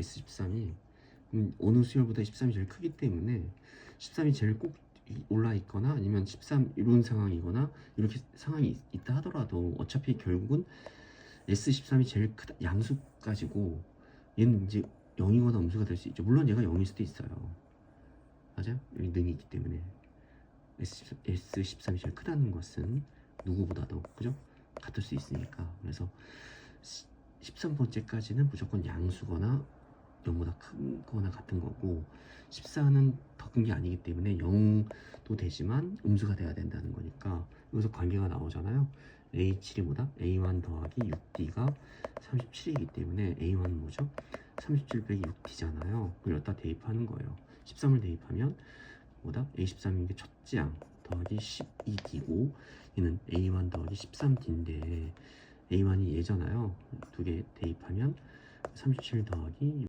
S13이 음, 어느 수열보다 13이 제일 크기 때문에 13이 제일 꼭 이- 올라 있거나 아니면 13 이런 상황이거나 이렇게 상황이 있- 있다 하더라도 어차피 결국은 S13이 제일 크다 양수 가지고 얘는 이제 0이거나 음수가 될 수 있죠. 물론 얘가 0일 수도 있어요. 맞아요? 여기 능이 있기 때문에 S13, S13이 제일 크다는 것은 누구보다도 그죠? 같을 수 있으니까 그래서 13번째까지는 무조건 양수거나 0보다 크거나 같은 거고 14는 더 큰 게 아니기 때문에 0도 되지만 음수가 돼야 된다는 거니까 여기서 관계가 나오잖아요 A7이 뭐다? A1 더하기 6D가 37이기 때문에 A1은 뭐죠? 37 빼기 6D잖아요 그걸 여기다 대입하는 거예요 13을 대입하면 뭐다? A13인 게 첫째 항 더하기 12D고 얘는 A1 더하기 13D인데 A1이 얘잖아요 두 개 대입하면 37 더하기